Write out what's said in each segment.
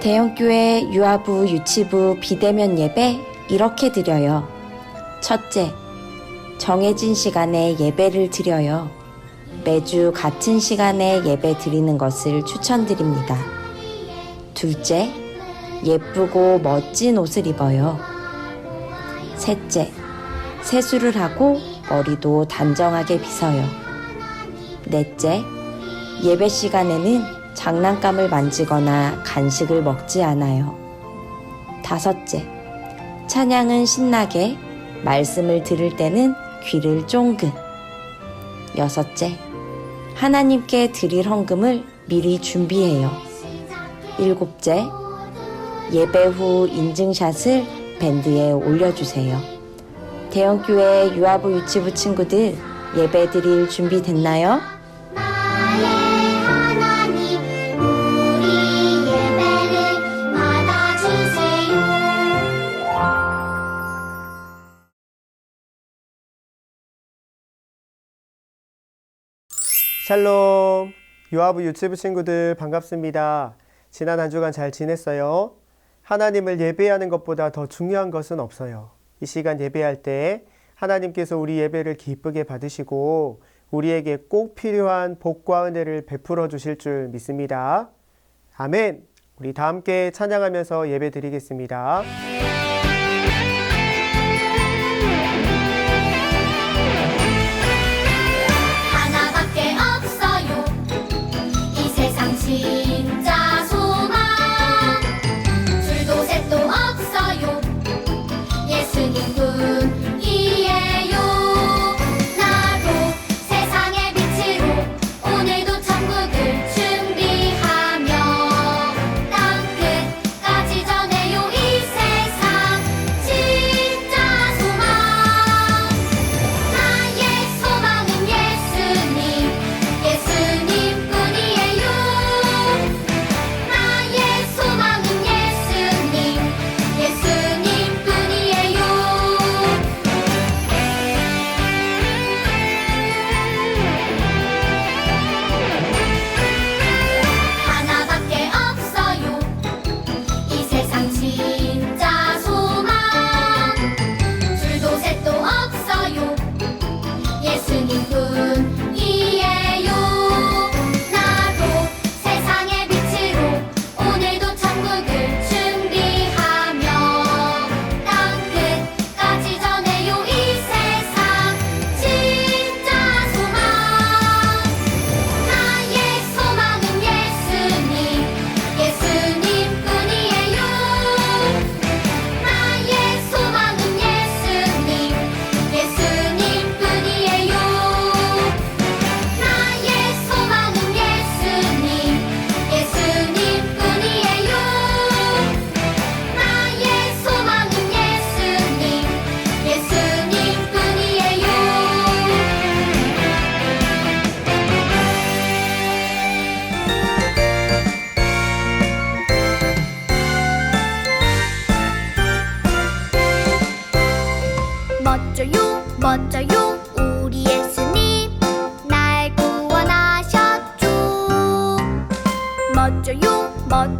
대형교회 유아부, 유치부, 비대면 예배 이렇게 드려요. 첫째, 정해진 시간에 예배를 드려요. 매주 같은 시간에 예배 드리는 것을 추천드립니다. 둘째, 예쁘고 멋진 옷을 입어요. 셋째, 세수를 하고 머리도 단정하게 빗어요. 넷째, 예배 시간에는 장난감을 만지거나 간식을 먹지 않아요. 다섯째, 찬양은 신나게, 말씀을 들을 때는 귀를 쫑긋. 여섯째, 하나님께 드릴 헌금을 미리 준비해요. 일곱째, 예배 후 인증샷을 밴드에 올려주세요. 대형교회 유아부 유치부 친구들 예배 드릴 준비 됐나요? 샬롬 유아부 유치부 친구들 반갑습니다. 지난 한 주간 잘 지냈어요? 하나님을 예배하는 것보다 더 중요한 것은 없어요. 이 시간 예배할 때 하나님께서 우리 예배를 기쁘게 받으시고 우리에게 꼭 필요한 복과 은혜를 베풀어 주실 줄 믿습니다. 아멘. 우리 다 함께 찬양하면서 예배 드리겠습니다.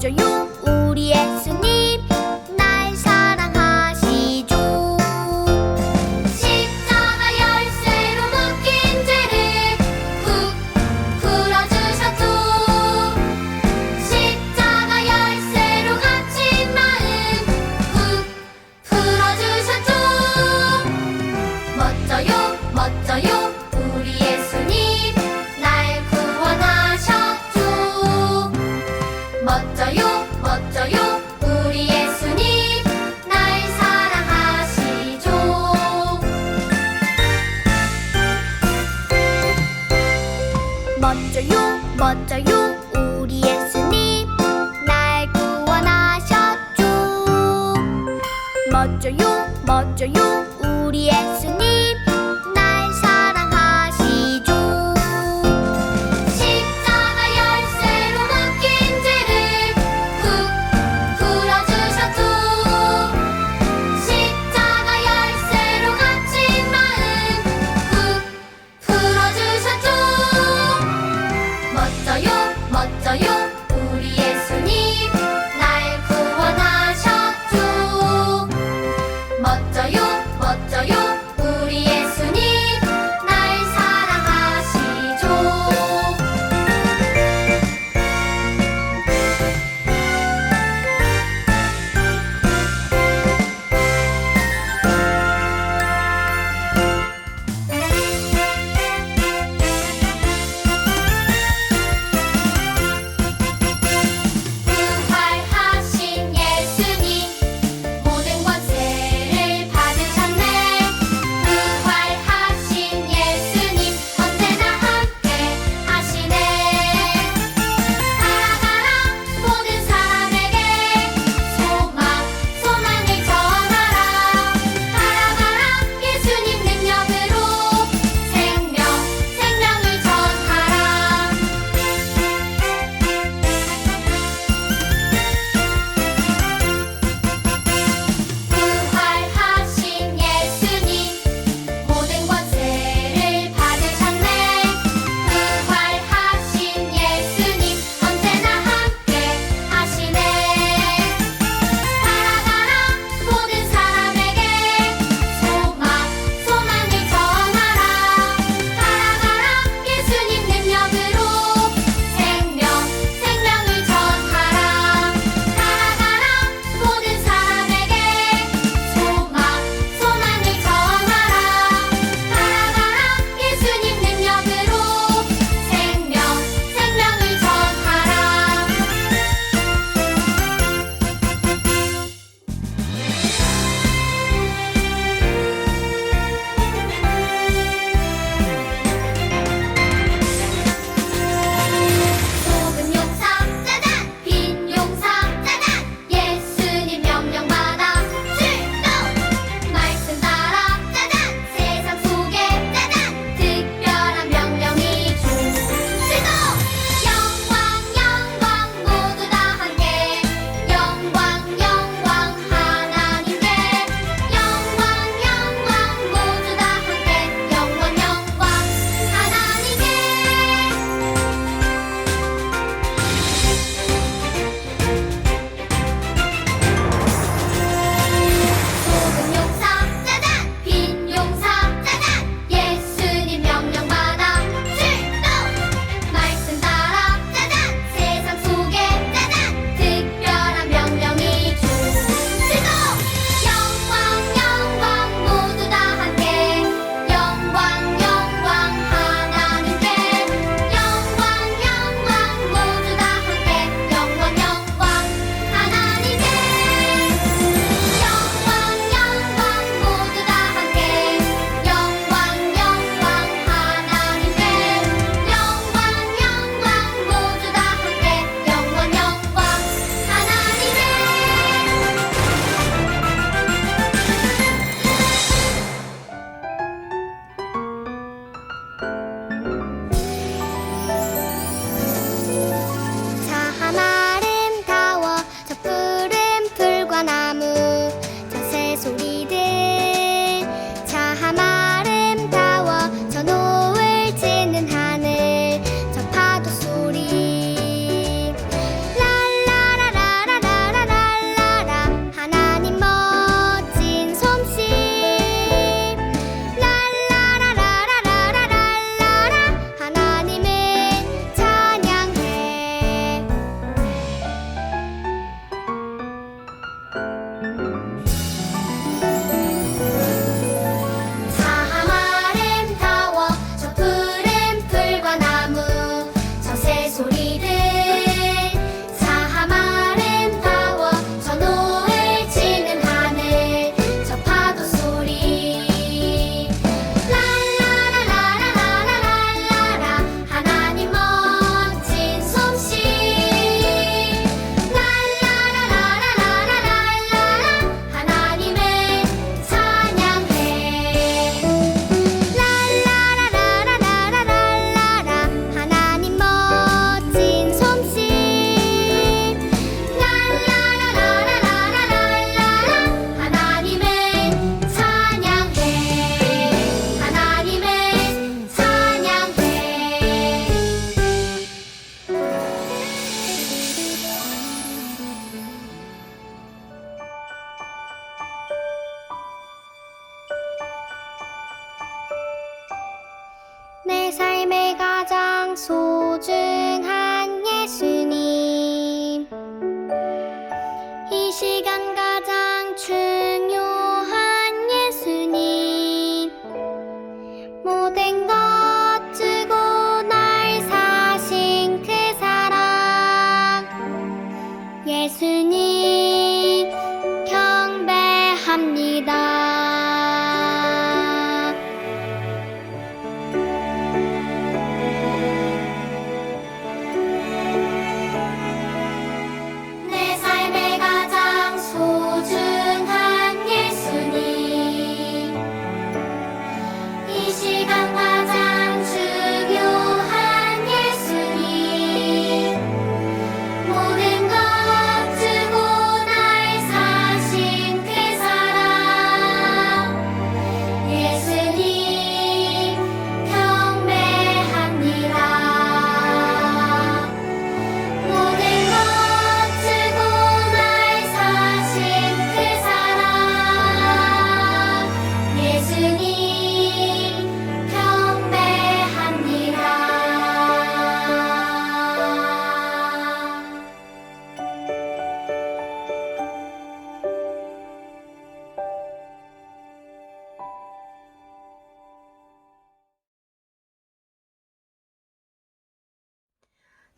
멋져 멋져요 멋져요. 우리 예수님 날 사랑하시죠. 멋져요 멋져요. 우리 예수님 날 구원하셨죠. 멋져요 멋져요. 우리 예수님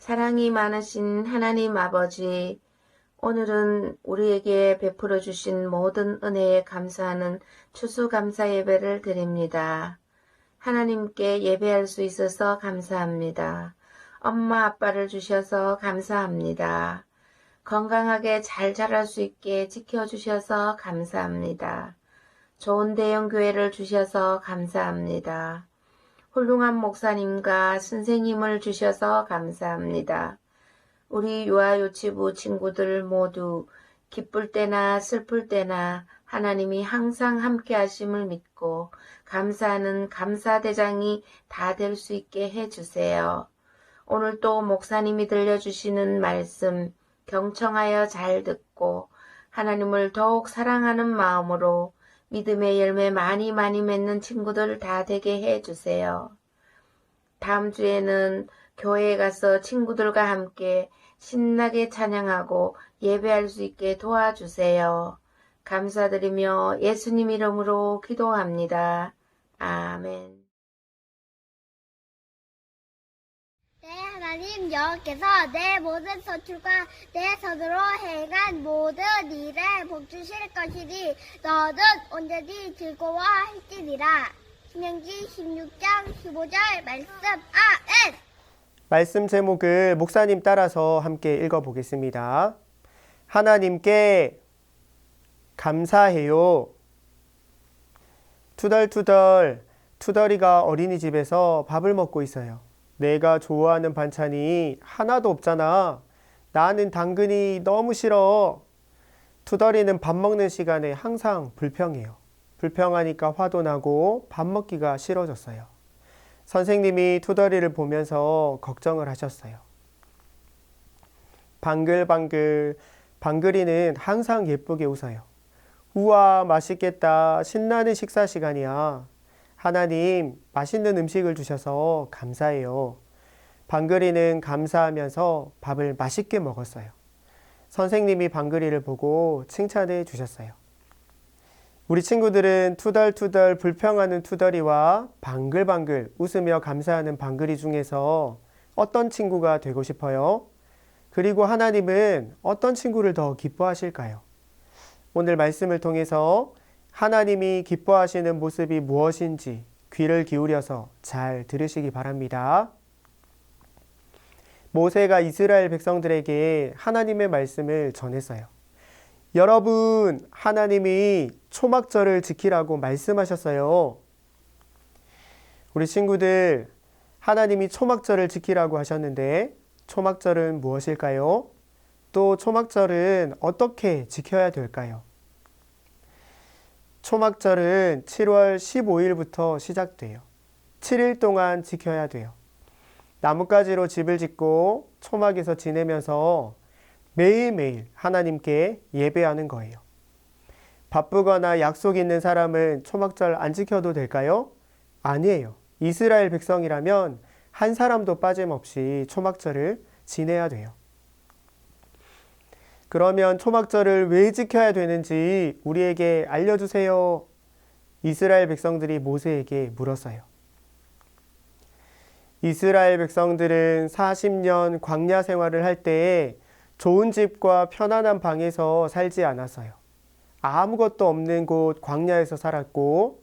사랑이 많으신 하나님 아버지, 오늘은 우리에게 베풀어 주신 모든 은혜에 감사하는 추수감사 예배를 드립니다. 하나님께 예배할 수 있어서 감사합니다. 엄마 아빠를 주셔서 감사합니다. 건강하게 잘 자랄 수 있게 지켜주셔서 감사합니다. 좋은 대형 교회를 주셔서 감사합니다. 훌륭한 목사님과 선생님을 주셔서 감사합니다. 우리 유아요치부 친구들 모두 기쁠 때나 슬플 때나 하나님이 항상 함께 하심을 믿고 감사하는 감사대장이 다 될 수 있게 해주세요. 오늘 또 목사님이 들려주시는 말씀 경청하여 잘 듣고 하나님을 더욱 사랑하는 마음으로 믿음의 열매 많이 많이 맺는 친구들 다 되게 해주세요. 다음 주에는 교회에 가서 친구들과 함께 신나게 찬양하고 예배할 수 있게 도와주세요. 감사드리며 예수님 이름으로 기도합니다. 아멘. 하나님 여호께서 내 모든 서출과 내 손으로 행한 모든 일에 복 주실 것이니 너는 언제든지 즐거워할지니라. 신명기 16장 15절 말씀 아멘. 말씀 제목을 목사님 따라서 함께 읽어보겠습니다. 하나님께 감사해요. 투덜투덜 투덜이가 어린이집에서 밥을 먹고 있어요. 내가 좋아하는 반찬이 하나도 없잖아. 나는 당근이 너무 싫어. 투덜이는 밥 먹는 시간에 항상 불평해요. 불평하니까 화도 나고 밥 먹기가 싫어졌어요. 선생님이 투덜이를 보면서 걱정을 하셨어요. 방글방글, 방글이는 항상 예쁘게 웃어요. 우와, 맛있겠다. 신나는 식사 시간이야. 하나님, 맛있는 음식을 주셔서 감사해요. 방글이는 감사하면서 밥을 맛있게 먹었어요. 선생님이 방글이를 보고 칭찬해 주셨어요. 우리 친구들은 투덜투덜 불평하는 투덜이와 방글방글 웃으며 감사하는 방글이 중에서 어떤 친구가 되고 싶어요? 그리고 하나님은 어떤 친구를 더 기뻐하실까요? 오늘 말씀을 통해서 하나님이 기뻐하시는 모습이 무엇인지 귀를 기울여서 잘 들으시기 바랍니다. 모세가 이스라엘 백성들에게 하나님의 말씀을 전했어요. 여러분, 하나님이 초막절을 지키라고 말씀하셨어요. 우리 친구들, 하나님이 초막절을 지키라고 하셨는데, 초막절은 무엇일까요? 또 초막절은 어떻게 지켜야 될까요? 초막절은 7월 15일부터 시작돼요. 7일 동안 지켜야 돼요. 나뭇가지로 집을 짓고 초막에서 지내면서 매일매일 하나님께 예배하는 거예요. 바쁘거나 약속 있는 사람은 초막절 안 지켜도 될까요? 아니에요. 이스라엘 백성이라면 한 사람도 빠짐없이 초막절을 지내야 돼요. 그러면 초막절을 왜 지켜야 되는지 우리에게 알려주세요. 이스라엘 백성들이 모세에게 물었어요. 이스라엘 백성들은 40년 광야 생활을 할 때에 좋은 집과 편안한 방에서 살지 않았어요. 아무것도 없는 곳 광야에서 살았고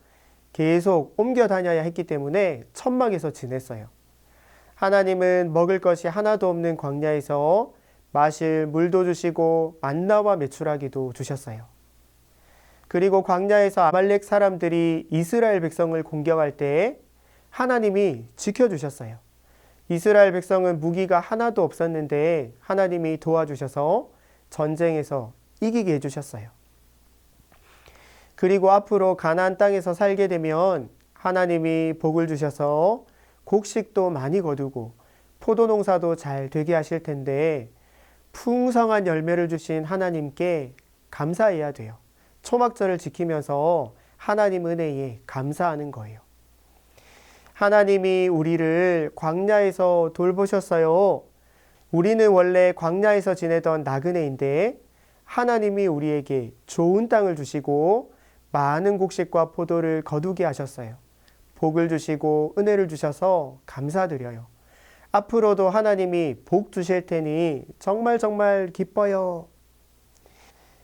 계속 옮겨 다녀야 했기 때문에 천막에서 지냈어요. 하나님은 먹을 것이 하나도 없는 광야에서 마실 물도 주시고 만나와 메추라기도 주셨어요. 그리고 광야에서 아말렉 사람들이 이스라엘 백성을 공격할 때 하나님이 지켜주셨어요. 이스라엘 백성은 무기가 하나도 없었는데 하나님이 도와주셔서 전쟁에서 이기게 해주셨어요. 그리고 앞으로 가나안 땅에서 살게 되면 하나님이 복을 주셔서 곡식도 많이 거두고 포도 농사도 잘 되게 하실 텐데 풍성한 열매를 주신 하나님께 감사해야 돼요. 초막절을 지키면서 하나님 은혜에 감사하는 거예요. 하나님이 우리를 광야에서 돌보셨어요. 우리는 원래 광야에서 지내던 나그네인데 하나님이 우리에게 좋은 땅을 주시고 많은 곡식과 포도를 거두게 하셨어요. 복을 주시고 은혜를 주셔서 감사드려요. 앞으로도 하나님이 복 주실 테니 정말 정말 기뻐요.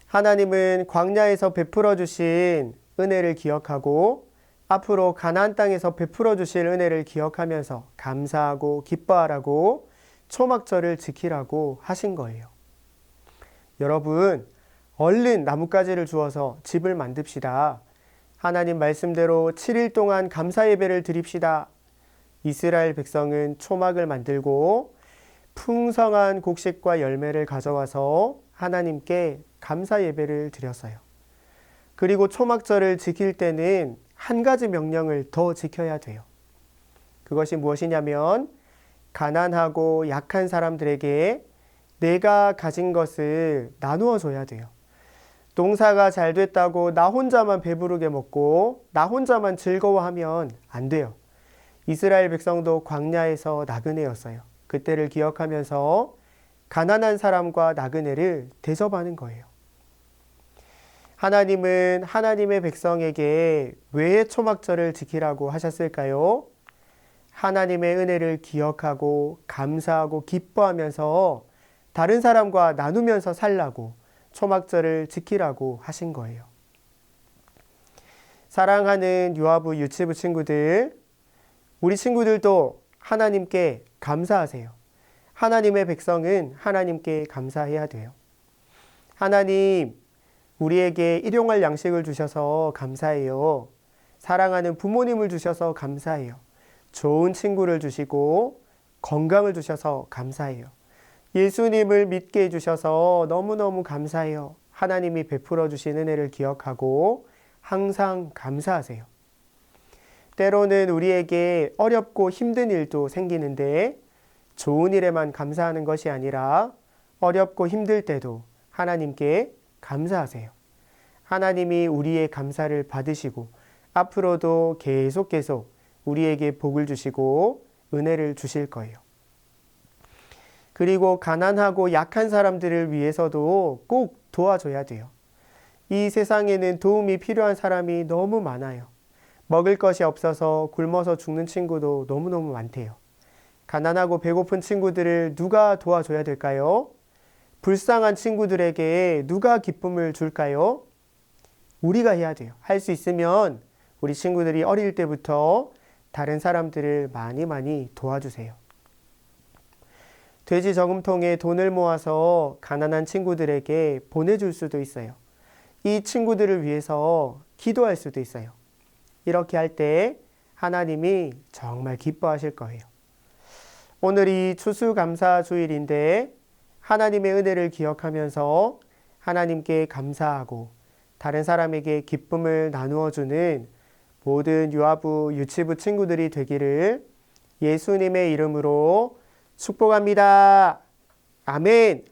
하나님은 광야에서 베풀어 주신 은혜를 기억하고 앞으로 가나안 땅에서 베풀어 주실 은혜를 기억하면서 감사하고 기뻐하라고 초막절을 지키라고 하신 거예요. 여러분, 얼른 나뭇가지를 주어서 집을 만듭시다. 하나님 말씀대로 7일 동안 감사 예배를 드립시다. 이스라엘 백성은 초막을 만들고 풍성한 곡식과 열매를 가져와서 하나님께 감사 예배를 드렸어요. 그리고 초막절을 지킬 때는 한 가지 명령을 더 지켜야 돼요. 그것이 무엇이냐면 가난하고 약한 사람들에게 내가 가진 것을 나누어 줘야 돼요. 농사가 잘 됐다고 나 혼자만 배부르게 먹고 나 혼자만 즐거워하면 안 돼요. 이스라엘 백성도 광야에서 나그네였어요. 그때를 기억하면서 가난한 사람과 나그네를 대접하는 거예요. 하나님은 하나님의 백성에게 왜 초막절을 지키라고 하셨을까요? 하나님의 은혜를 기억하고 감사하고 기뻐하면서 다른 사람과 나누면서 살라고 초막절을 지키라고 하신 거예요. 사랑하는 유아부 유치부 친구들, 우리 친구들도 하나님께 감사하세요. 하나님의 백성은 하나님께 감사해야 돼요. 하나님, 우리에게 일용할 양식을 주셔서 감사해요. 사랑하는 부모님을 주셔서 감사해요. 좋은 친구를 주시고 건강을 주셔서 감사해요. 예수님을 믿게 해주셔서 너무너무 감사해요. 하나님이 베풀어 주신 은혜를 기억하고 항상 감사하세요. 때로는 우리에게 어렵고 힘든 일도 생기는데 좋은 일에만 감사하는 것이 아니라 어렵고 힘들 때도 하나님께 감사하세요. 하나님이 우리의 감사를 받으시고 앞으로도 계속 계속 우리에게 복을 주시고 은혜를 주실 거예요. 그리고 가난하고 약한 사람들을 위해서도 꼭 도와줘야 돼요. 이 세상에는 도움이 필요한 사람이 너무 많아요. 먹을 것이 없어서 굶어서 죽는 친구도 너무너무 많대요. 가난하고 배고픈 친구들을 누가 도와줘야 될까요? 불쌍한 친구들에게 누가 기쁨을 줄까요? 우리가 해야 돼요. 할 수 있으면 우리 친구들이 어릴 때부터 다른 사람들을 많이 많이 도와주세요. 돼지 저금통에 돈을 모아서 가난한 친구들에게 보내줄 수도 있어요. 이 친구들을 위해서 기도할 수도 있어요. 이렇게 할 때 하나님이 정말 기뻐하실 거예요. 오늘이 추수감사 주일인데 하나님의 은혜를 기억하면서 하나님께 감사하고 다른 사람에게 기쁨을 나누어 주는 모든 유아부, 유치부 친구들이 되기를 예수님의 이름으로 축복합니다. 아멘.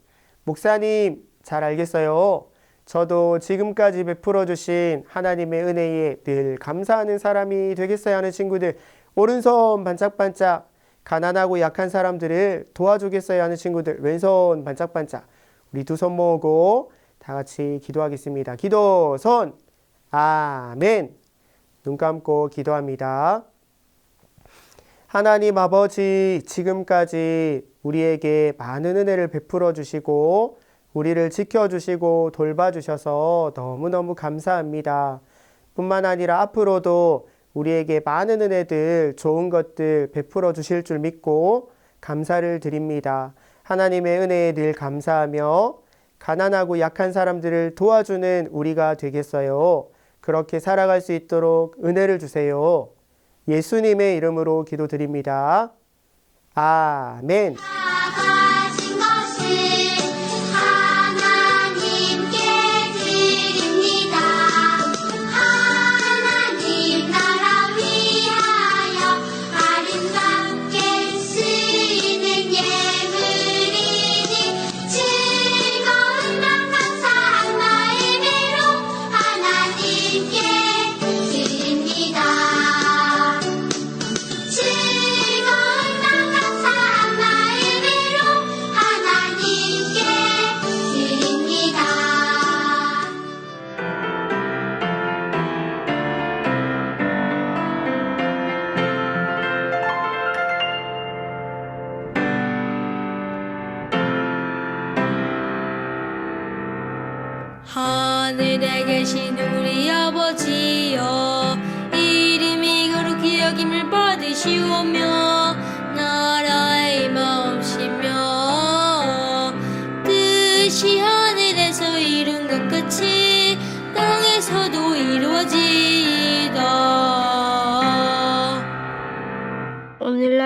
목사님, 잘 알겠어요. 저도 지금까지 베풀어 주신 하나님의 은혜에 늘 감사하는 사람이 되겠어야 하는 친구들, 오른손 반짝반짝, 가난하고 약한 사람들을 도와주겠어야 하는 친구들, 왼손 반짝반짝, 우리 두 손 모으고 다 같이 기도하겠습니다. 기도, 손, 아멘. 눈 감고 기도합니다. 하나님 아버지, 지금까지 우리에게 많은 은혜를 베풀어 주시고, 우리를 지켜주시고 돌봐주셔서 너무너무 감사합니다. 뿐만 아니라 앞으로도 우리에게 많은 은혜들, 좋은 것들 베풀어 주실 줄 믿고 감사를 드립니다. 하나님의 은혜에 늘 감사하며 가난하고 약한 사람들을 도와주는 우리가 되겠어요. 그렇게 살아갈 수 있도록 은혜를 주세요. 예수님의 이름으로 기도드립니다. 아멘.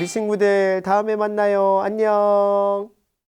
우리 친구들 다음에 만나요. 안녕.